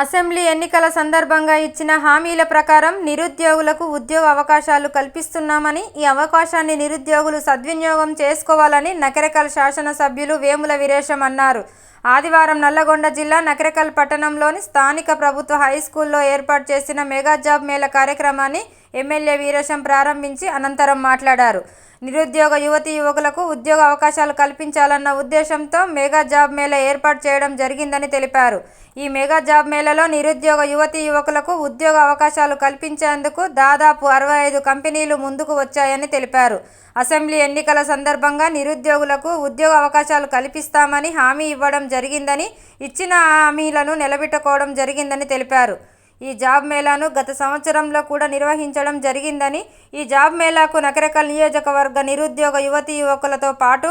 Assembly ఎన్నికల సందర్భంగా ఇచ్చిన హామీల ప్రకారం నిరుద్యోగులకు ఉద్యోగ అవకాశాలు కల్పిస్తున్నామని ఈ అవకాశాన్ని నిరుద్యోగులు సద్వినియోగం చేసుకోవాలని నకరకల్ శాసనసభ్యులు వేముల వీరేశం అన్నారు. ఆదివారం నల్లగొండ జిల్లా నకరకల్ పట్టణంలోని స్థానిక ప్రభుత్వ హై స్కూల్లో ఏర్పాటు చేసిన మెగా జాబ్ మేళ కార్యక్రమాన్ని ఎమ్మెల్యే వీరేశం ప్రారంభించి అనంతరం మాట్లాడారు. నిరుద్యోగ యువతి యువకులకు ఉద్యోగ అవకాశాలు కల్పించాలన్న ఉద్దేశంతో మెగా జాబ్ మేళా ఏర్పాటు చేయడం జరిగిందని తెలిపారు. ఈ మెగా జాబ్ మేళలో నిరుద్యోగ యువతి యువకులకు ఉద్యోగ అవకాశాలు కల్పించేందుకు దాదాపు అరవై ఐదు కంపెనీలు ముందుకు వచ్చాయని తెలిపారు. అసెంబ్లీ ఎన్నికల సందర్భంగా నిరుద్యోగులకు ఉద్యోగ అవకాశాలు కల్పిస్తామని హామీ ఇవ్వడం జరిగిందని ఇచ్చిన హామీలను నిలబెట్టుకోవడం జరిగిందని తెలిపారు. ఈ జాబ్ మేళాను గత సంవత్సరంలో కూడా నిర్వహించడం జరిగిందని ఈ జాబ్ మేళాకు నకరకల్ నియోజకవర్గ నిరుద్యోగ యువతీ యువకులతో పాటు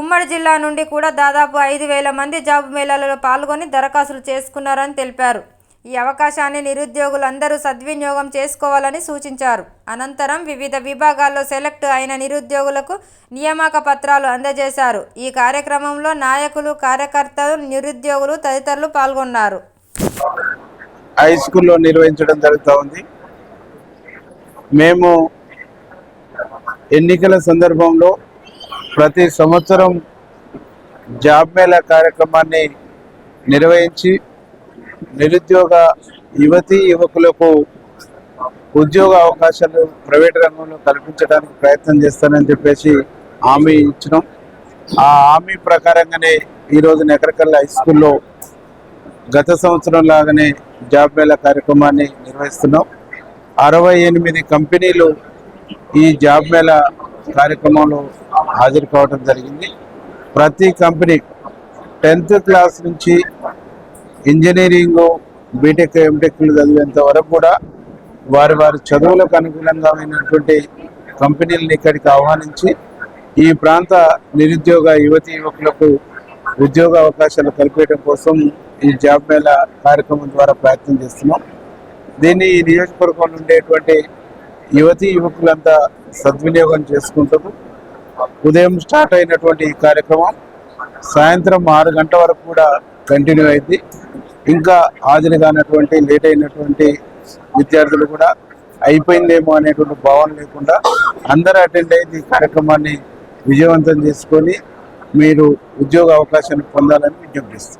ఉమ్మడి జిల్లా నుండి కూడా దాదాపు ఐదు వేల మంది జాబ్ మేళాలలో పాల్గొని దరఖాస్తులు చేసుకున్నారని తెలిపారు. ఈ అవకాశాన్ని నిరుద్యోగులందరూ సద్వినియోగం చేసుకోవాలని సూచించారు. అనంతరం వివిధ విభాగాల్లో సెలెక్ట్ అయిన నిరుద్యోగులకు నియామక పత్రాలు అందజేశారు. ఈ కార్యక్రమంలో నాయకులు కార్యకర్తలు నిరుద్యోగులు తదితరులు పాల్గొన్నారు. హై స్కూల్లో నిర్వహించడం జరుగుతూ ఉంది. మేము ఎన్నికల సందర్భంలో ప్రతి సంవత్సరం జాబ్ మేళా కార్యక్రమాన్ని నిర్వహించి నిరుద్యోగ యువతి యువకులకు ఉద్యోగ అవకాశాలు ప్రైవేట్ రంగంలో కల్పించడానికి ప్రయత్నం చేస్తానని చెప్పేసి హామీ ఇచ్చినాం. ఆ హామీ ప్రకారంగానే ఈరోజు నెకరకల్ హై స్కూల్లో గత సంవత్సరం లాగానే జాబ్ మేళా కార్యక్రమాన్ని నిర్వహిస్తున్నాం. అరవై ఎనిమిది కంపెనీలు ఈ జాబ్ మేళా కార్యక్రమంలో హాజరు కావడం జరిగింది. ప్రతి కంపెనీ టెన్త్ క్లాస్ నుంచి ఇంజనీరింగ్ బీటెక్ ఎంటెక్లు చదివేంత వరకు కూడా వారి వారి చదువులకు అనుగుణంగా అయినటువంటి కంపెనీలను ఇక్కడికి ఆహ్వానించి ఈ ప్రాంత నిరుద్యోగ యువతి యువకులకు ఉద్యోగ అవకాశాలు కల్పించడం కోసం ఈ జాబ్ మేళ కార్యక్రమం ద్వారా ప్రయత్నం చేస్తున్నాం. దీన్ని ఈ నియోజకవర్గంలో ఉండేటువంటి యువతి యువకులంతా సద్వినియోగం చేసుకుంటారు ఉదయం స్టార్ట్ అయినటువంటి ఈ కార్యక్రమం సాయంత్రం ఆరు గంటల వరకు కూడా కంటిన్యూ అయింది. ఇంకా హాజరు కానటువంటి లేట్ అయినటువంటి విద్యార్థులు కూడా అయిపోయిందేమో అనేటువంటి భావన లేకుండా అందరూ అటెండ్ అయ్యి ఈ కార్యక్రమాన్ని విజయవంతం చేసుకొని మీరు ఉద్యోగ అవకాశాన్ని పొందాలని విజ్ఞప్తిస్తారు